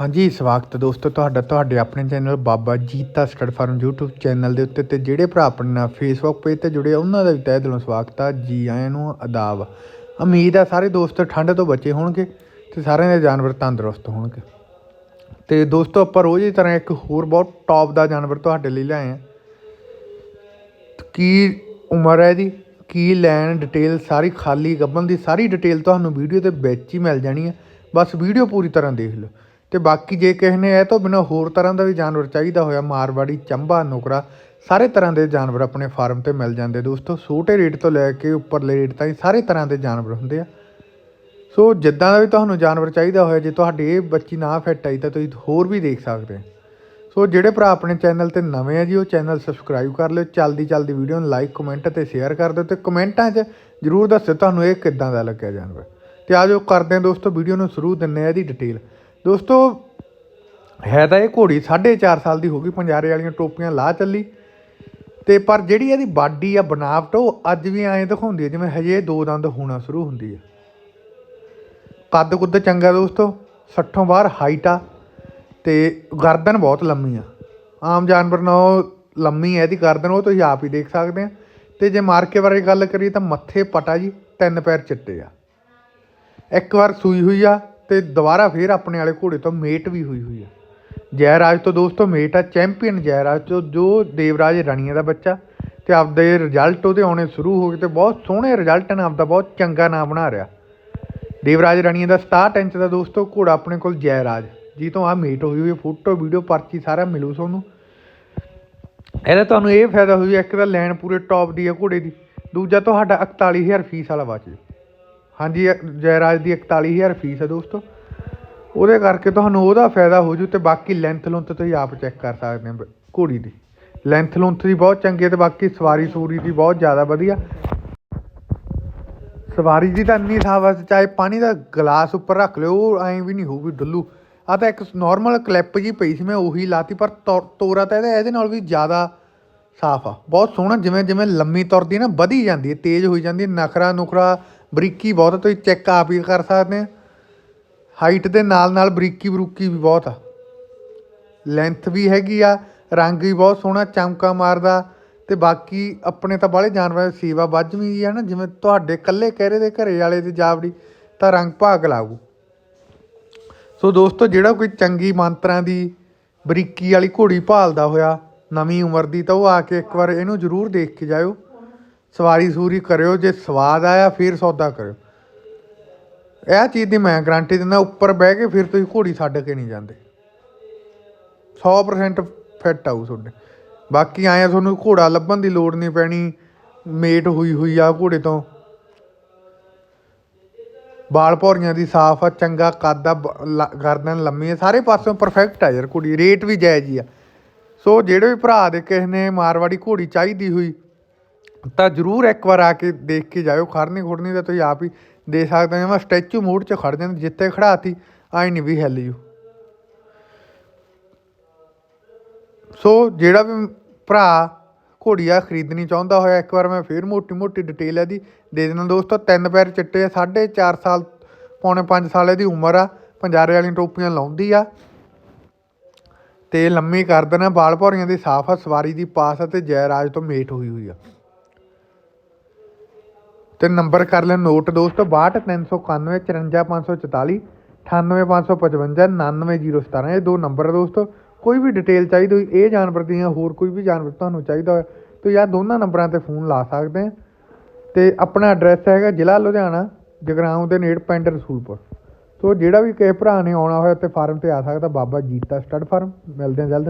ਹਾਂਜੀ ਸਵਾਗਤ ਦੋਸਤੋ ਤੁਹਾਡਾ ਤੁਹਾਡੇ ਆਪਣੇ channel Baba Jeeta stud farm YouTube channel ਦੇ ਉੱਤੇ ਤੇ ਜਿਹੜੇ ਭਰਾ ਆਪਣੇ ਨਾਲ Facebook ਪੇਜ ਤੇ ਜੁੜੇ ਆ, ਉਹਨਾਂ ਦਾ ਵੀ ਤਹਿ ਦਿਲੋਂ ਸਵਾਗਤ ਆ। ਜੀ ਆਇਆਂ ਨੂੰ ਆਦਾਬ ਉਮੀਦ ਆ ਸਾਰੇ ਦੋਸਤ ਠੰਡ ਤੋਂ ਬਚੇ ਹੋਣਗੇ ਤੇ ਸਾਰਿਆਂ ਦੇ ਜਾਨਵਰ ਤੰਦਰੁਸਤ ਹੋਣਗੇ। ਤੇ ਦੋਸਤੋ ਆਪਾਂ ਰੋਜ਼ ਦੀ ਤਰ੍ਹਾਂ ਇੱਕ ਹੋਰ ਬਹੁਤ ਟੌਪ ਦਾ ਜਾਨਵਰ ਤੁਹਾਡੇ ਲਈ ਲਿਆਏ ਆ। ਕੀ ਉਮਰ ਹੈ ਇਹਦੀ? ਕੀ ਲੈਣ ਡਿਟੇਲ ਸਾਰੀ ਖਾਲੀ ਗੱਬਨ ਦੀ ਸਾਰੀ ਡਿਟੇਲ ਤੁਹਾਨੂੰ ਵੀਡੀਓ ਦੇ ਵਿੱਚ ਹੀ ਮਿਲ ਜਾਣੀ ਹੈ ਬਸ ਵੀਡੀਓ ਪੂਰੀ ਤਰ੍ਹਾਂ ਦੇਖ ਲਓ। ਤੇ ਬਾਕੀ ਜੇ ਕਿਸੇ ਨੇ ਇਹ ਤੋਂ ਬਿਨਾਂ ਹੋਰ ਤਰ੍ਹਾਂ ਦਾ ਵੀ ਜਾਨਵਰ ਚਾਹੀਦਾ ਹੋਇਆ, ਮਾਰਵਾੜੀ, ਚੰਬਾ, ਨੁਕਰਾ, ਸਾਰੇ ਤਰ੍ਹਾਂ ਦੇ ਜਾਨਵਰ ਆਪਣੇ ਫਾਰਮ ਤੇ ਮਿਲ ਜਾਂਦੇ। ਦੋਸਤੋ, ਛੋਟੇ ਰੇਟ ਤੋਂ ਲੈ ਕੇ ਉੱਪਰਲੇ ਰੇਟ ਤਾਈਂ ਸਾਰੇ ਤਰ੍ਹਾਂ ਦੇ ਜਾਨਵਰ ਹੁੰਦੇ ਆ। ਸੋ ਜਿੱਦਾਂ ਦਾ ਵੀ ਤੁਹਾਨੂੰ ਜਾਨਵਰ ਚਾਹੀਦਾ ਹੋਇਆ, ਜੇ ਤੁਹਾਡੀ ਇਹ ਬੱਚੀ ਨਾ ਫਿੱਟ ਆਈ ਤਾਂ ਤੁਸੀਂ ਹੋਰ ਵੀ ਦੇਖ ਸਕਦੇ ਹੋ ਸੋ ਜਿਹੜੇ ਭਰਾ ਆਪਣੇ ਚੈਨਲ ਤੇ ਨਵੇਂ ਆ ਜੀ, ਉਹ ਚੈਨਲ ਸਬਸਕ੍ਰਾਈਬ ਕਰ ਲਿਓ, ਚਲਦੀ ਚਲਦੀ ਵੀਡੀਓ ਨੂੰ ਲਾਈਕ, ਕਮੈਂਟ ਤੇ ਸ਼ੇਅਰ ਕਰ ਦਿਓ ਤੇ ਕਮੈਂਟਾਂ 'ਚ ਜਰੂਰ ਦੱਸਿਓ ਤੁਹਾਨੂੰ ਇਹ ਕਿੱਦਾਂ ਦਾ ਲੱਗਿਆ ਜਾਨਵਰ। ਤੇ ਆਜੋ ਕਰਦੇ ਹਾਂ ਦੋਸਤੋ, ਵੀਡੀਓ ਨੂੰ ਸ਼ੁਰੂ ਦਿੰਨੇ ਆ ਇਹਦੀ ਡਿਟੇਲ। ਦੋਸਤੋ, ਹੈ ਤਾਂ ਇਹ ਘੋੜੀ 4.5 ਸਾਲ ਦੀ ਹੋ ਗਈ ਪੰਜਾਰੇ ਵਾਲੀਆਂ ਟੋਪੀਆਂ ਲਾ ਚੱਲੀ। ਤੇ ਪਰ ਜਿਹੜੀ ਇਹਦੀ ਬਾਡੀ ਆ, ਬਣਾਵਟ, ਉਹ ਅੱਜ ਵੀ ਐਂ ਦਿਖਾਉਂਦੀ ਹੈ ਜਿਵੇਂ ਹਜੇ ਦੋ ਦੰਦ ਹੋਣਾ ਸ਼ੁਰੂ ਹੁੰਦੀ ਆ। ਕੱਦ ਕੁੱਦ ਚੰਗਾ ਦੋਸਤੋ 60 ਬਾਹਰ ਹਾਈਟ ਆ, ਤੇ ਗਰਦਨ ਬਹੁਤ ਲੰਮੀ ਆ। ਆਮ ਜਾਨਵਰ ਨਾਲੋਂ ਲੰਮੀ ਹੈ ਇਹਦੀ ਗਰਦਨ, ਉਹ ਤੁਸੀਂ ਆਪ ਹੀ ਦੇਖ ਸਕਦੇ ਆ। ਤੇ ਜੇ ਮਾਰਕੇ ਬਾਰੇ ਗੱਲ ਕਰੀਏ ਤਾਂ ਮੱਥੇ ਪਟਾ ਜੀ, ਤਿੰਨ ਪੈਰ ਚਿੱਟੇ ਆ। ਇੱਕ ਵਾਰ ਸੂਈ ਹੋਈ ਆ ਤੇ ਦੁਬਾਰਾ ਫੇਰ ਆਪਣੇ ਵਾਲੇ ਘੋੜੇ ਤੋਂ ਮੇਟ ਵੀ ਹੋਈ ਹੋਈ ਆ। ਜੈਰਾਜ ਤੋਂ ਦੋਸਤੋ ਮੇਟ ਆ, ਚੈਂਪੀਅਨ ਜੈਰਾਜ ਤੋਂ, ਜੋ ਦੇਵਰਾਜ ਰਾਣੀਆਂ ਦਾ ਬੱਚਾ, ਤੇ ਆਪਦੇ ਰਿਜ਼ਲਟ ਉਹਦੇ ਆਉਣੇ ਸ਼ੁਰੂ ਹੋ ਗਏ ਤੇ ਬਹੁਤ ਸੋਹਣੇ ਰਿਜ਼ਲਟ ਨੇ, ਆਪਦਾ ਬਹੁਤ ਚੰਗਾ ਨਾਮ ਬਣਾ ਰਿਹਾ। ਦੇਵਰਾਜ ਰਾਣੀਆਂ ਦਾ 67 ਇੰਚ ਦਾ ਦੋਸਤੋ ਘੋੜਾ ਆਪਣੇ ਕੋਲ ਜੈਰਾਜ। ਜੀ ਤੋਂ ਆ ਮੀਟ ਹੋਈ ਹੋਈ ਫੋਟੋ, ਵੀਡੀਓ ਪਰਚੀ ਸਾਰਾ ਮਿਲੂ ਤੁਹਾਨੂੰ। ਇਹਦਾ ਤੁਹਾਨੂੰ ਇਹ ਫਾਇਦਾ ਹੋਊ ਇੱਕ ਤਾਂ ਲੈਣ ਪੂਰੇ ਟੌਪ ਦੀ ਆ ਘੋੜੇ ਦੀ, ਦੂਜਾ ਤੁਹਾਡਾ 41000 ਫੀਸ ਵਾਲਾ ਬਚ ਜੂ ਹਾਂਜੀ, ਇਹ ਜੈਰਾਜ ਦੀ 41000 ਫੀਸ ਹੈ ਦੋਸਤੋ। ਉਹਦੇ ਕਰਕੇ ਤੁਹਾਨੂੰ ਉਹਦਾ ਫਾਇਦਾ ਹੋ ਜੂ ਤੇ ਬਾਕੀ ਲੈਂਥ ਲੁੰਥ ਤੁਸੀਂ ਆਪ ਚੈੱਕ ਕਰ ਸਕਦੇ ਹੋ ਘੋੜੀ ਦੀ। ਲੈਂਥ ਲੁੰਥ ਦੀ ਬਹੁਤ ਚੰਗੀ ਹੈ ਤੇ ਬਾਕੀ ਸਵਾਰੀ ਸੂਰੀ ਦੀ ਬਹੁਤ ਜ਼ਿਆਦਾ ਵਧੀਆ। ਸਵਾਰੀ ਦੀ ਤਾਂ ਇੰਨੀ ਸਾਵਸ ਚਾਹੇ ਪਾਣੀ ਦਾ ਗਲਾਸ ਉੱਪਰ ਰੱਖ ਲਿਓ, ਉਹ ਐਂ ਵੀ ਨਹੀਂ ਹੋਊਗੀ ਡੁੱਲੂ। ਆ ਤਾਂ ਇੱਕ ਨਾਰਮਲ ਕਲਿੱਪ ਜੀ ਪਈ ਸੀ, ਮੈਂ ਉਹੀ ਲਾਤੀ, ਪਰ ਤੌ- ਤੋਰਾ ਤਾਂ ਇਹਦਾ, ਇਹਦੇ ਨਾਲ ਵੀ ਜ਼ਿਆਦਾ ਸਾਫ਼ ਆ। ਬਹੁਤ ਸੋਹਣਾ, ਜਿਵੇਂ ਜਿਵੇਂ ਲੰਮੀ ਤੁਰਦੀ ਨਾ, ਵਧੀ ਜਾਂਦੀ ਹੈ, ਤੇਜ਼ ਹੋਈ ਜਾਂਦੀ ਨਖਰਾ ਨੁਖਰਾ ਬਰੀਕੀ ਬਹੁਤ ਆ, ਤੁਸੀਂ ਚੈੱਕ ਆਪ ਹੀ ਕਰ ਸਕਦੇ ਆ। ਹਾਈਟ ਦੇ ਨਾਲ ਨਾਲ ਬਰੀਕੀ ਬਰੂਕੀ ਵੀ ਬਹੁਤ ਆ। ਲੈਂਥ ਵੀ ਹੈਗੀ ਆ ਰੰਗ ਵੀ ਬਹੁਤ ਸੋਹਣਾ ਚਮਕਾ ਮਾਰਦਾ। ਤੇ ਬਾਕੀ ਆਪਣੇ ਤਾਂ ਬਾਹਲੇ ਜਾਨਵਰਾਂ ਦੀ ਸੇਵਾ ਵੱਜਵੀਂ ਆ ਨਾ ਜਿਵੇਂ ਤੁਹਾਡੇ ਕੱਲੇ ਕਹਿਰੇ ਦੇ ਘਰੇ ਵਾਲੇ ਦੀ ਜਾਵੜੀ ਤਾਂ ਰੰਗ ਭਾਗ ਲਾਊ। ਸੋ ਦੋਸਤੋ ਜਿਹੜਾ ਕੋਈ ਚੰਗੀ ਮੰਤਰਾਂ ਦੀ ਬਰੀਕੀ ਵਾਲੀ ਘੋੜੀ ਭਾਲਦਾ ਹੋਇਆ ਨਵੀਂ ਉਮਰ ਦੀ ਤਾਂ ਉਹ ਆ ਕੇ ਇੱਕ ਵਾਰ ਇਹਨੂੰ ਜ਼ਰੂਰ ਦੇਖ ਕੇ ਜਾਇਓ। ਸਵਾਰੀ ਸੂਰੀ ਕਰਿਓ, ਜੇ ਸਵਾਦ ਆਇਆ ਫਿਰ ਸੌਦਾ ਕਰਿਓ। ਇਹ ਚੀਜ਼ ਦੀ ਮੈਂ ਗਾਰੰਟੀ ਦਿੰਦਾ, ਉੱਪਰ ਬਹਿ ਕੇ ਫਿਰ ਤੁਸੀਂ ਘੋੜੀ ਛੱਡ ਕੇ ਨਹੀਂ ਜਾਂਦੇ। 100% ਫਿੱਟ ਆਊ ਤੁਹਾਡੇ। ਬਾਕੀ ਆਇਆ ਤੁਹਾਨੂੰ ਘੋੜਾ ਲੱਭਣ ਦੀ ਲੋੜ ਨਹੀਂ ਪੈਣੀ, ਮੇਟ ਹੋਈ ਹੋਈ ਆ ਘੋੜੇ ਤੋਂ। ਬਾਲ ਭੌਰੀਆਂ ਦੀ ਸਾਫ਼ ਆ, ਚੰਗਾ ਕੱਦ ਆ ਗਰਦਨ ਲੰਮੀ ਆ, ਸਾਰੇ ਪਾਸਿਓਂ ਪਰਫੈਕਟ ਆ ਯਾਰ ਘੋੜੀ, ਰੇਟ ਵੀ ਜਾਇਜ਼ ਹੀ ਆ। ਸੋ ਜਿਹੜੇ ਵੀ ਭਰਾ ਦੇ ਕਿਸੇ ਨੇ ਮਾਰਵਾੜੀ ਘੋੜੀ ਚਾਹੀਦੀ ਹੋਈ ਤਾਂ ਜਰੂਰ ਇੱਕ ਵਾਰ ਆ ਕੇ ਦੇਖ ਕੇ ਜਾਇਓ। ਖੜਨੀ ਖੁੜਨੀ ਤਾਂ ਤੁਸੀਂ ਆਪ ਹੀ ਦੇ ਸਕਦੇ ਹੋ। ਮੈਂ ਸਟੈਚੂ ਮੂਡ 'ਚ ਖੜ ਜਾਂਦੀ, ਜਿੱਥੇ ਖੜਾਤੀ ਆਈ ਨਹੀਂ ਵੀ ਹਿੱਲ ਜੂ ਸੋ ਜਿਹੜਾ ਵੀ ਭਰਾ ਘੋੜੀਆ ਖਰੀਦਣੀ ਚਾਹੁੰਦਾ ਹੋਇਆ, ਇੱਕ ਵਾਰ ਮੈਂ ਫੇਰ ਮੋਟੀ ਮੋਟੀ ਡਿਟੇਲ ਇਹਦੀ ਦੇ ਦੇਣਾ ਦੋਸਤੋ, ਤਿੰਨ ਪੈਰ ਚਿੱਟੇ ਆ 4.5 ਸਾਲ, ਪੌਣੇ 5 ਸਾਲ ਇਹਦੀ ਉਮਰ ਆ। ਪੰਜਾਰੇ ਵਾਲੀਆਂ ਟੋਪੀਆਂ ਲਾਉਂਦੀ ਆ। ਤੇ ਲੰਮੀ ਕਰ ਦੇਣਾ, ਬਾਲ ਭੌਰੀਆਂ ਦੀ ਸਾਫ਼ ਆ, ਸਵਾਰੀ ਦੀ ਪਾਸ ਅਤੇ ਜੈ ਰਾਜ ਤੋਂ ਮੇਟ ਹੋਈ ਹੋਈ ਆ। ਤੇ ਨੰਬਰ ਕਰ ਲੈ ਨੋਟ ਦੋਸਤੋ 62391 54544 98555 99017 ਇਹ ਦੋ ਨੰਬਰ ਆ ਦੋਸਤੋ। ਕੋਈ ਵੀ ਡਿਟੇਲ ਚਾਹੀਦੀ ਹੋਈ, ਇਹ ਜਾਨਵਰ ਦੀ ਜਾਂ ਹੋਰ ਕੋਈ ਵੀ ਜਾਨਵਰ ਤੁਹਾਨੂੰ ਚਾਹੀਦਾ ਹੋਇਆ, ਤਾਂ ਯਾਰ ਦੋਨਾਂ ਨੰਬਰਾਂ ਤੇ ਫੋਨ ਲਾ ਸਕਦੇ ਆ। ਤੇ ਆਪਣਾ ਐਡਰੈਸ ਹੈਗਾ ਜ਼ਿਲ੍ਹਾ ਲੁਧਿਆਣਾ, ਜਗਰਾਉਂ ਦੇ ਨੇੜ ਪਿੰਡ ਰਸੂਲਪੁਰ। ਸੋ ਜਿਹੜਾ ਵੀ ਕਿਸੇ ਭਰਾ ਨੇ ਆਉਣਾ ਹੋਇਆ ਤੇ ਫਾਰਮ ਤੇ ਆ ਸਕਦਾ, ਬਾਬਾ ਜੀਤਾ ਸਟੱਡ ਫਾਰਮ ਮਿਲਦੇ ਆ ਜਲਦ